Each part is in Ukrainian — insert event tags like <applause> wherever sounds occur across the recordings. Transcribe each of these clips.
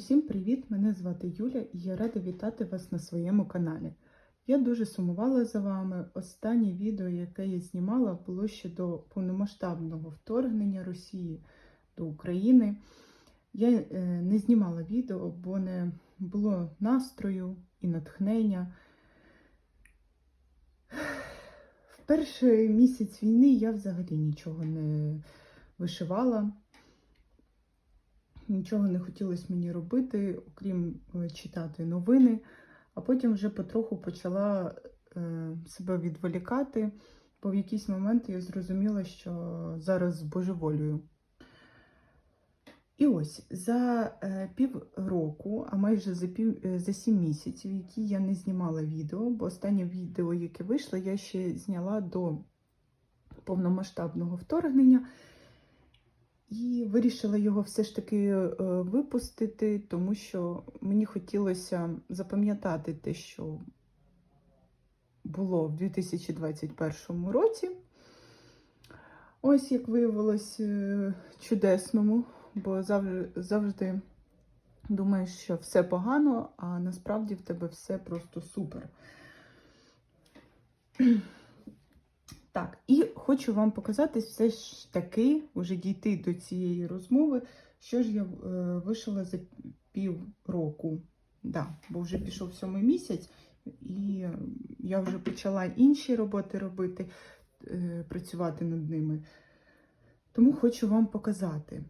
Усім привіт! Мене звати Юля і я рада вітати вас на своєму каналі. Я дуже сумувала за вами. Останнє відео, яке я знімала, було ще до повномасштабного вторгнення Росії до України. Я е, не знімала відео, бо не було настрою і натхнення. В перший місяць війни я взагалі нічого не вишивала. Нічого не хотілося мені робити, окрім е, читати новини, а потім вже потроху почала е, себе відволікати, бо в якийсь момент я зрозуміла, що зараз збожеволюю. І ось за е, півроку, а майже за пів за сім місяців, які я не знімала відео, бо останнє відео, яке вийшло, я ще зняла до повномасштабного вторгнення. І вирішила його все ж таки е, випустити, тому що мені хотілося запам'ятати те, що було в 2021 році. Ось як виявилось е, чудесному, бо завжди, завжди думаєш, що все погано, а насправді в тебе все просто супер. Так, і хочу вам показати все ж таки, вже дійти до цієї розмови, що ж я е, вишила за пів року. Да, бо вже пішов сьомий місяць, і я вже почала інші роботи робити, е, працювати над ними. Тому хочу вам показати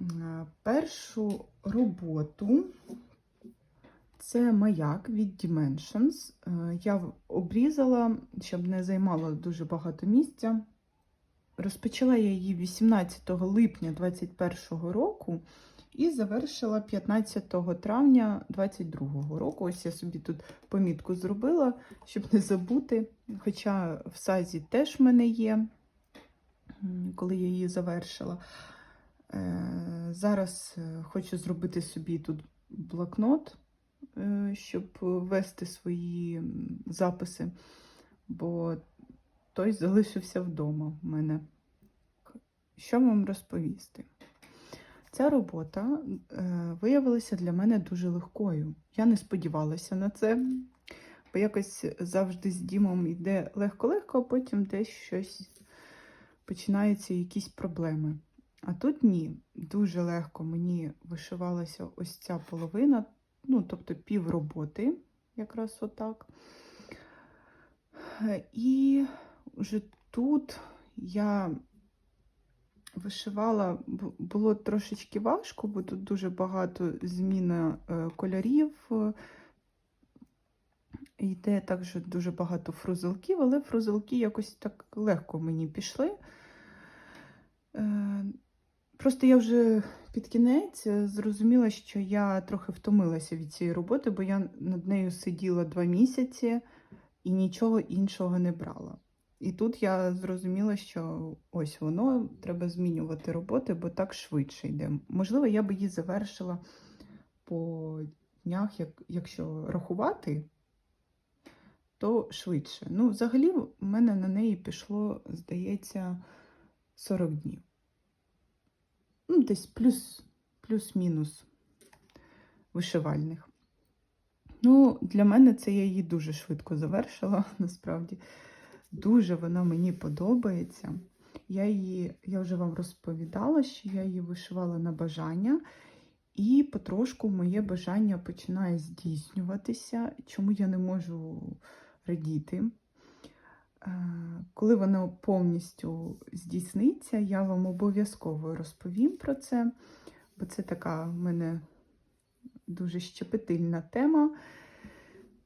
Е, першу роботу. Це маяк від Dimensions. Е, Я обрізала, щоб не займала дуже багато місця. Розпочала я її 18 липня 2021 року і завершила 15 травня 2022 року. Ось я собі тут помітку зробила, щоб не забути. Хоча в сазі теж в мене є, коли я її завершила. Е, Зараз е, хочу зробити собі тут блокнот щоб вести свої записи, бо той залишився вдома в мене. Що вам розповісти? Ця робота виявилася для мене дуже легкою. Я не сподівалася на це, бо якось завжди з Дімом йде легко-легко, а потім десь щось починаються якісь проблеми. А тут ні, дуже легко мені вишивалася ось ця половина ну, тобто пів роботи, якраз отак. І вже тут я вишивала, було трошечки важко, бо тут дуже багато зміна е, кольорів. Йде також дуже багато фрузелків, але фрузелки якось так легко мені пішли. Просто я вже під кінець е, зрозуміла, що я трохи втомилася від цієї роботи, бо я над нею сиділа два місяці і нічого іншого не брала. І тут я зрозуміла, що ось воно треба змінювати роботи, бо так швидше йде. Можливо, я би її завершила по днях, як, якщо рахувати, то швидше. Ну, взагалі, в мене на неї пішло, здається, 40 днів ну, десь плюс, плюс-мінус вишивальних. Ну, Для мене це я її дуже швидко завершила, <laughs> насправді. Дуже вона мені подобається. Я її, я вже вам розповідала, що я її вишивала на бажання, і потрошку моє бажання починає здійснюватися, чому я не можу радіти. Е, коли воно повністю здійсниться, я вам обов'язково розповім про це, бо це така в мене дуже щепетильна тема.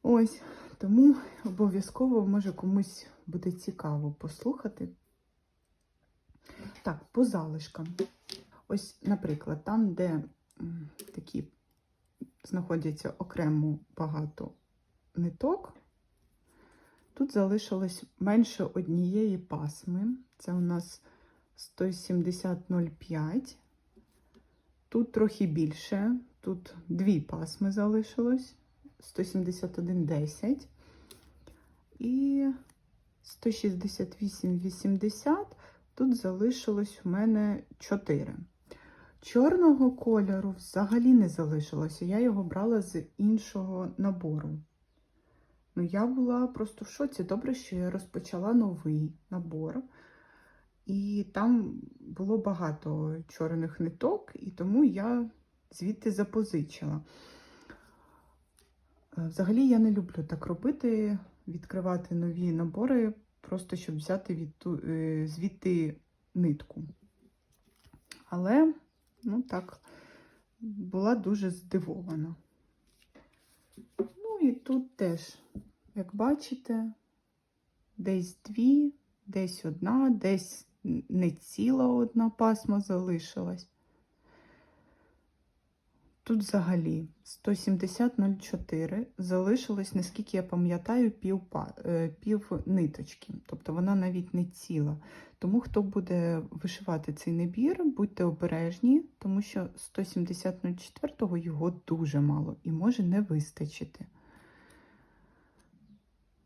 Ось, тому обов'язково, може, комусь буде цікаво послухати. Так, по залишкам. Ось, наприклад, там, де такі знаходяться окремо багато ниток. Тут залишилось менше однієї пасми. Це у нас 170,05. Тут трохи більше. Тут дві пасми залишилось. 171,10 і 168,80. Тут залишилось у мене 4. Чорного кольору взагалі не залишилося. Я його брала з іншого набору. Ну, я була просто в шоці. Добре, що я розпочала новий набор. І там було багато чорних ниток, і тому я звідти запозичила. Е, Взагалі я не люблю так робити, відкривати нові набори, просто щоб взяти від, ту- е, звідти нитку. Але, ну так, була дуже здивована. І тут теж, як бачите, десь дві, десь одна, десь не ціла одна пасма залишилась. Тут взагалі 170,04 залишилось, наскільки я пам'ятаю, пів, е, пів ниточки. Тобто вона навіть не ціла. Тому хто буде вишивати цей набір, будьте обережні, тому що 170,04 його дуже мало і може не вистачити.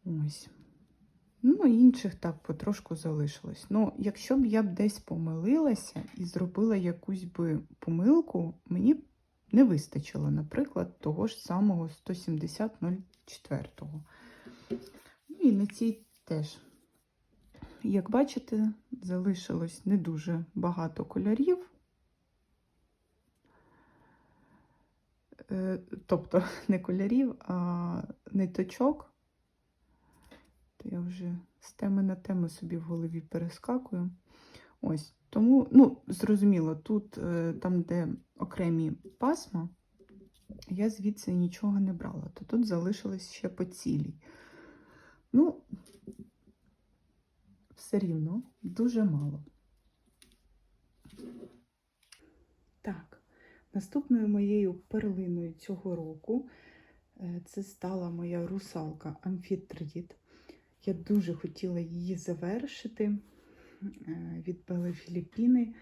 Ось. Ну, інших так потрошку залишилось. Ну, якщо б я б десь помилилася і зробила якусь би помилку, мені б не вистачило, наприклад, того ж самого 170.04. Ну і на цій теж. Як бачите, залишилось не дуже багато кольорів. Е, Тобто <laughs> не кольорів, а ниточок. Я вже з теми на тему собі в голові перескакую. Ось. Тому, ну, зрозуміло, тут, е, там, де окремі пасма, я звідси нічого не брала, то тут залишилось ще по цілій. Ну, все рівно дуже мало. Так, наступною моєю перлиною цього року е, це стала моя русалка Амфітрит. Я дуже хотіла її завершити е, від Бели Філіппіни.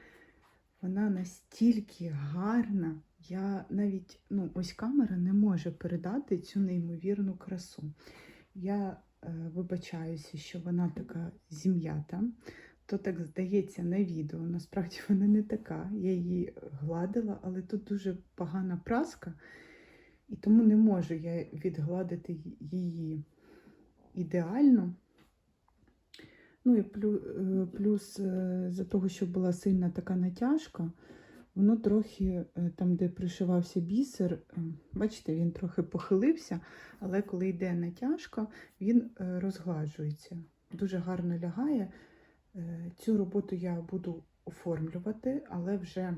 Вона настільки гарна. Я навіть, ну, ось камера не може передати цю неймовірну красу. Я е, вибачаюся, що вона така зім'ята. То так здається на відео. Насправді вона не така. Я її гладила, але тут дуже погана праска, і тому не можу я відгладити її ідеально. Ну і плюс, плюс е, за того, що була сильна така натяжка, воно трохи е, там, де пришивався бісер, е, бачите, він трохи похилився, але коли йде натяжка, він е, розгладжується. Дуже гарно лягає. Е, Цю роботу я буду оформлювати, але вже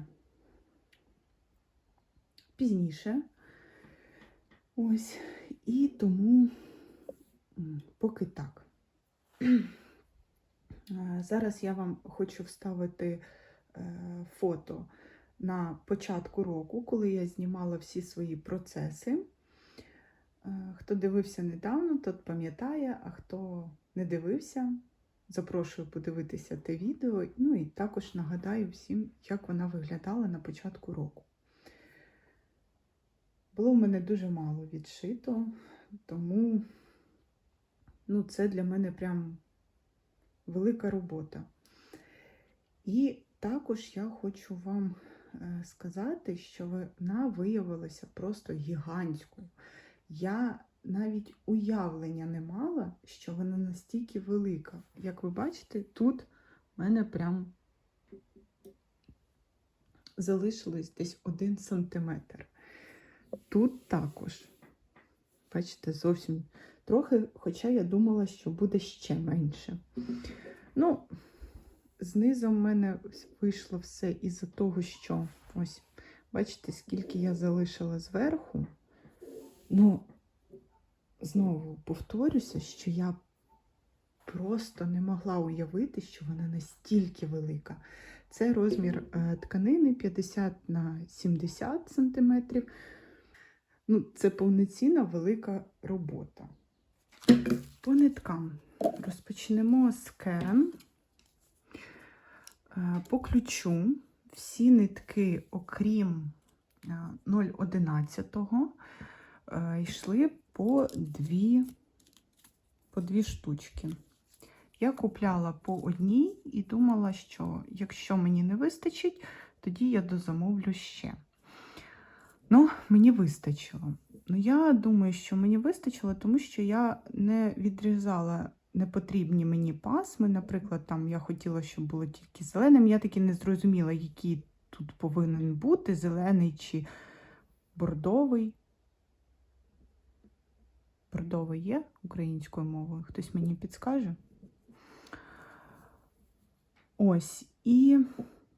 пізніше. Ось. І тому поки так. <clears throat> Зараз я вам хочу вставити е, фото на початку року, коли я знімала всі свої процеси. Е, Хто дивився недавно, тот пам'ятає, а хто не дивився, запрошую подивитися те відео. Ну і також нагадаю всім, як вона виглядала на початку року. Було в мене дуже мало відшито, тому ну, це для мене прям велика робота. І також я хочу вам е, сказати, що вона виявилася просто гігантською. Я навіть уявлення не мала, що вона настільки велика. Як ви бачите, тут в мене прям залишилось десь один сантиметр. Тут також, бачите, зовсім трохи, хоча я думала, що буде ще менше. Ну, знизу в мене вийшло все із-за того, що ось, бачите, скільки я залишила зверху. Ну, знову повторюся, що я просто не могла уявити, що вона настільки велика. Це розмір е, тканини 50 на 70 см. Ну, це повноцінна велика робота. По ниткам розпочнемо з керен. Е, По ключу всі нитки, окрім е, 0,11, е, йшли по дві, по дві штучки. Я купляла по одній і думала, що якщо мені не вистачить, тоді я дозамовлю ще. Ну, мені вистачило. Ну, я думаю, що мені вистачило, тому що я не відрізала непотрібні мені пасми. Наприклад, там я хотіла, щоб було тільки зеленим. Я таки не зрозуміла, який тут повинен бути зелений чи бордовий. Бордовий є українською мовою? Хтось мені підскаже? Ось. І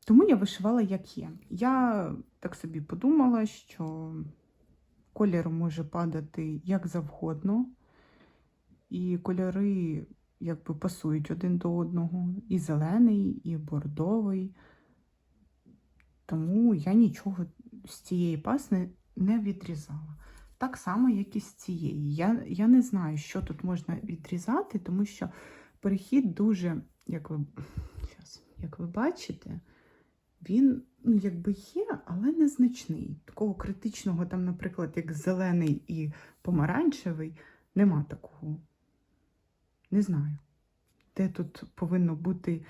тому я вишивала як є. Я так собі подумала, що колір може падати як завгодно, і кольори якби пасують один до одного. І зелений, і бордовий. Тому я нічого з цієї пасни не відрізала. Так само, як і з цієї. Я, я не знаю, що тут можна відрізати, тому що перехід дуже, як ви, як ви бачите, він ну, якби є, але незначний. Такого критичного, там, наприклад, як зелений і помаранчевий, нема такого. Не знаю. Де тут повинно бути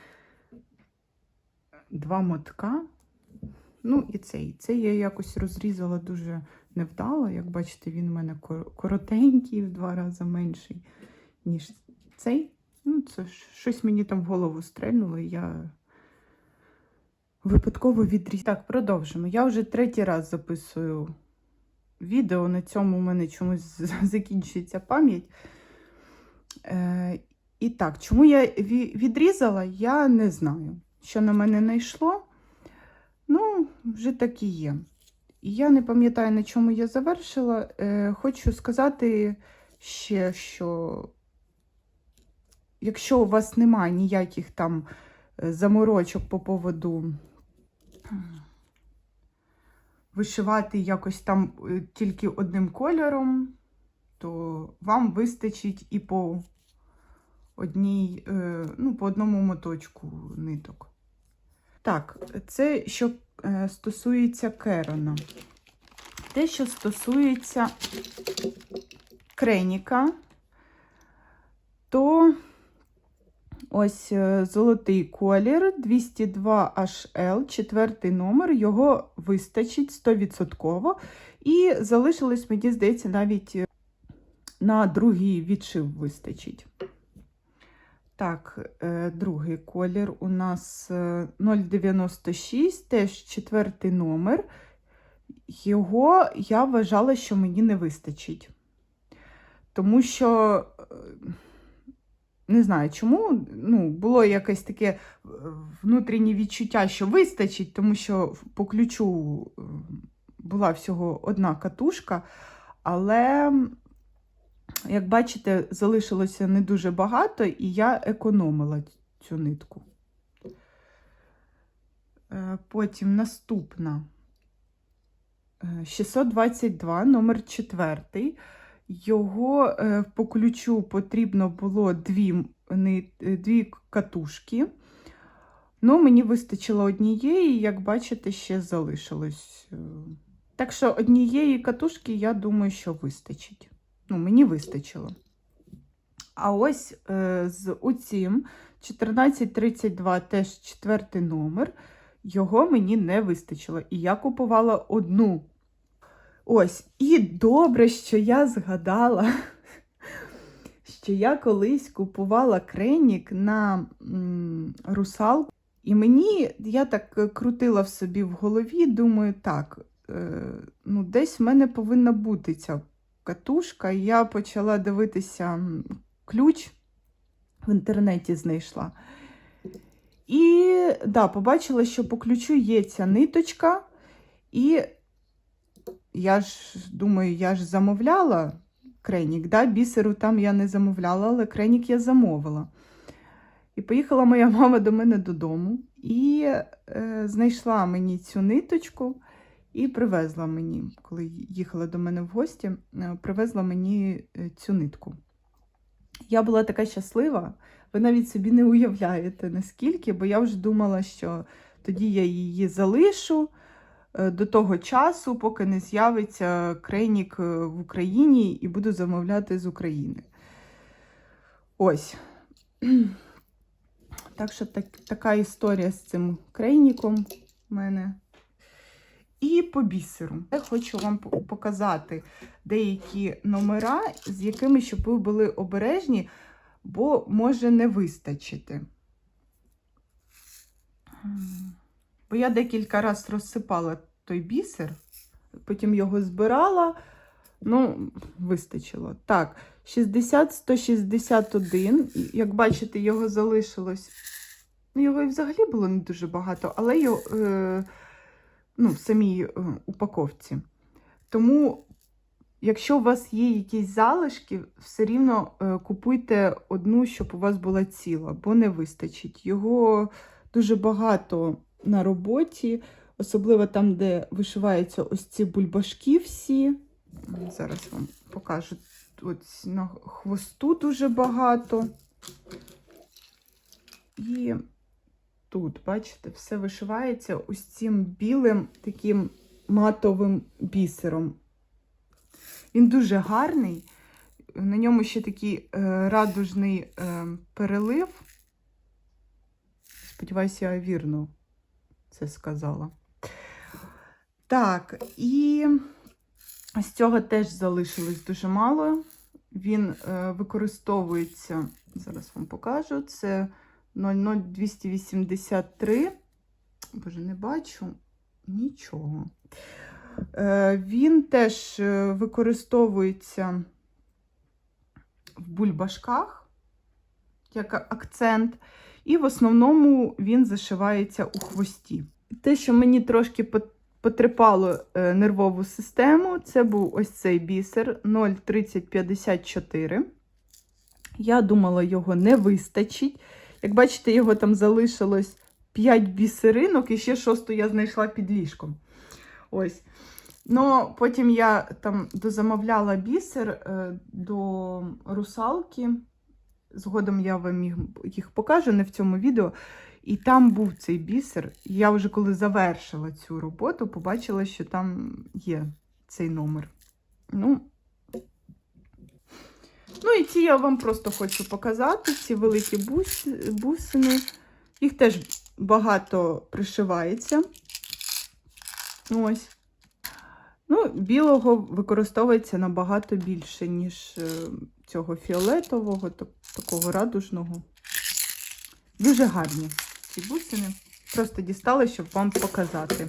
два мотка. Ну, і цей. Цей я якось розрізала дуже невдало. Як бачите, він у мене коротенький, в два рази менший, ніж цей. Ну, це щось мені там в голову стрельнуло, і я випадково відрізала. Так, продовжимо. Я вже третій раз записую відео. На цьому у мене чомусь <laughs> закінчується пам'ять. Е, і так, чому я відрізала, я не знаю. Що на мене не йшло. Ну, вже так і є. І я не пам'ятаю, на чому я завершила. Е, хочу сказати ще, що якщо у вас немає ніяких там заморочок по поводу вишивати якось там е, тільки одним кольором, то вам вистачить і по одній, е, ну, по одному моточку ниток. Так, це що е, стосується керона. Те, що стосується креніка, то ось е, золотий колір 202 HL, четвертий номер, його вистачить 100%. І залишилось, мені здається, навіть е, на другий відшив вистачить. Так, е, другий колір у нас е, 096, теж четвертий номер. Його я вважала, що мені не вистачить. Тому що, не знаю чому, ну, було якесь таке е, внутрішнє відчуття, що вистачить, тому що по ключу е, була всього одна катушка, але як бачите, залишилося не дуже багато, і я економила цю нитку. Е, Потім наступна Е, 622, номер 4. Його е, по ключу потрібно було дві, е, дві катушки. Ну, мені вистачило однієї, як бачите, ще залишилось. е. Так що однієї катушки, я думаю, що вистачить. Ну, мені вистачило. А ось з оцім 1432, теж четвертий номер, його мені не вистачило. І я купувала одну. Ось, і добре, що я згадала, що я колись купувала кренік на русалку. І мені, я так е, крутила в собі в голові, думаю, так, е, ну, десь в мене повинна бути ця катушка. Я почала дивитися ключ в інтернеті знайшла. І да, побачила, що по ключу є ця ниточка. І я ж думаю, я ж замовляла кренік, да? бісеру там я не замовляла, але кренік я замовила. І поїхала моя <laughs> мама до мене додому і е, знайшла мені цю ниточку і привезла мені, коли їхала до мене в гості, е, привезла мені е, цю нитку. Я була така щаслива, ви навіть собі не уявляєте наскільки, бо я вже думала, що тоді я її залишу до того часу, поки не з'явиться крейнік е, в Україні і буду замовляти з України. Ось. <clears throat> Так що так, така історія з цим крейніком в мене. і по бісеру. Я хочу вам показати деякі номера, з якими щоб ви були обережні, бо може не вистачити. Бо я декілька разів розсипала той бісер, потім його збирала. Ну, вистачило. Так, 60-161. Як бачите, його залишилось. Ну, його і взагалі було не дуже багато, але його, е, ну, в самій е, упаковці. Тому, якщо у вас є якісь залишки, все рівно е, купуйте одну, щоб у вас була ціла, бо не вистачить. Його дуже багато на роботі, особливо там, де вишиваються ось ці бульбашки всі. Зараз вам покажу. Ось на хвосту дуже багато. І тут, бачите, все вишивається ось цим білим таким матовим бісером. Він дуже гарний. На ньому ще такий е, радужний е, перелив. Сподіваюся, я вірно це сказала. Так, і з цього теж залишилось дуже мало. Він е, використовується, зараз вам покажу, це 00283. Боже, не бачу нічого. Е, він теж е, використовується в бульбашках як акцент, і в основному він зашивається у хвості. Те, що мені трошки пот- потрепало е, нервову систему, це був ось цей бісер 03054. Я думала, його не вистачить. Як бачите, його там залишилось 5 бісеринок, і ще шосту я знайшла під ліжком. Ось. Ну, потім я там дозамовляла бісер е, до русалки. Згодом я вам їх, їх покажу не в цьому відео. І там був цей бісер. Я вже коли завершила цю роботу, побачила, що там є цей номер. Ну, ну і ці я вам просто хочу показати, ці великі бус, бусини. Їх теж багато пришивається. Ось. Ну, білого використовується набагато більше, ніж е, цього фіолетового, такого радужного. Дуже гарні ці бусини. Просто дістала, щоб вам показати.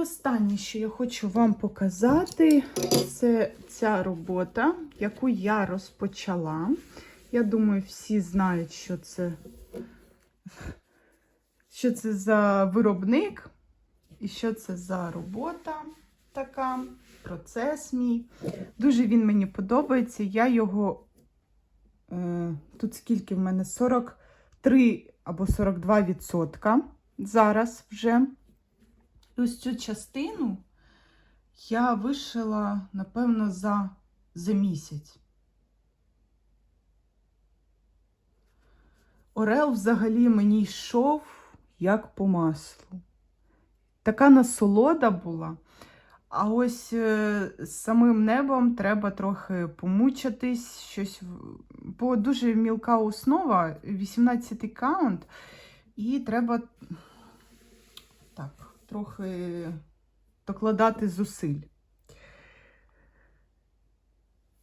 Останнє, що я хочу вам показати, це ця робота, яку я розпочала. Я думаю, всі знають, що це, що це за виробник і що це за робота така, процес мій. Дуже він мені подобається. Я його е, тут скільки в мене 43 або 42 відсотка зараз вже. І ось цю частину я вишила, напевно, за, за місяць. Орел взагалі мені йшов як по маслу. Така насолода була. А ось е, з самим небом треба трохи помучитись, щось, бо дуже мілка основа, 18 каунт, і треба трохи докладати зусиль.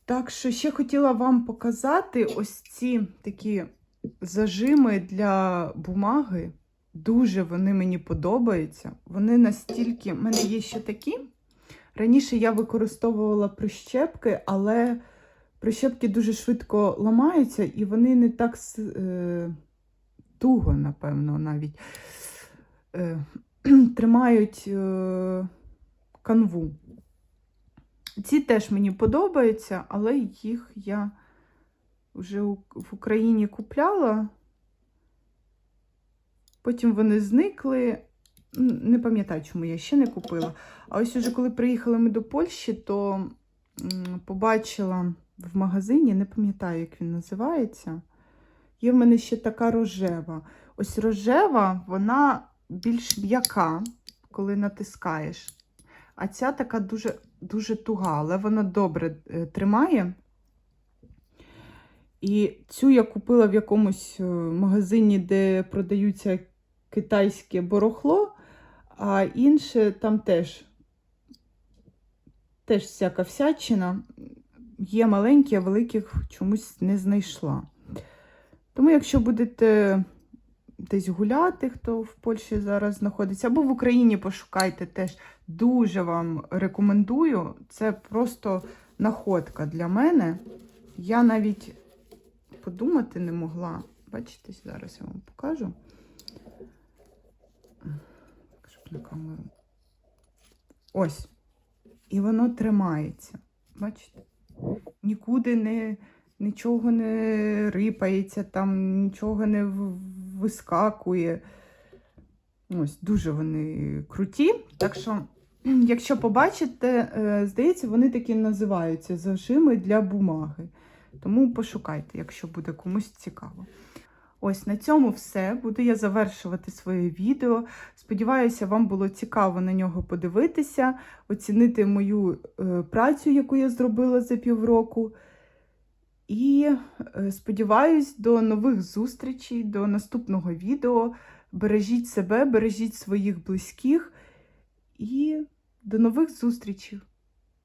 Так що ще хотіла вам показати ось ці такі зажими для бумаги. Дуже вони мені подобаються. Вони настільки. У мене є ще такі. Раніше я використовувала прищепки, але прищепки дуже швидко ламаються, і вони не так е, туго, напевно, навіть е, <clears throat> тримають е, канву. Ці теж мені подобаються, але їх я вже в Україні купляла. Потім вони зникли. Не пам'ятаю, чому я ще не купила. А ось уже коли приїхали ми до Польщі, то побачила в магазині, не пам'ятаю, як він називається. Є в мене ще така рожева. Ось рожева, вона більш м'яка, коли натискаєш. А ця така дуже, дуже туга, але вона добре е, тримає. І цю я купила в якомусь е, магазині, де продаються китайське борохло, а інше там теж, теж всяка всячина. Є маленькі, а великих чомусь не знайшла. Тому, якщо будете десь гуляти, хто в Польщі зараз знаходиться, або в Україні пошукайте теж дуже вам рекомендую. Це просто находка для мене. Я навіть подумати не могла. Бачите, зараз я вам покажу. Щоб на камеру. Ось. І воно тримається. Бачите? Нікуди не, нічого не рипається, там нічого не вискакує. Ось, дуже вони круті. Так що, <clears throat> якщо побачите, е, здається, вони такі називаються зажими для бумаги. Тому пошукайте, якщо буде комусь цікаво. Ось на цьому все. Буду я завершувати своє відео. Сподіваюся, вам було цікаво на нього подивитися, оцінити мою е, працю, яку я зробила за півроку. І е, сподіваюсь, до нових зустрічей, до наступного відео. Бережіть себе, бережіть своїх близьких і до нових зустрічей!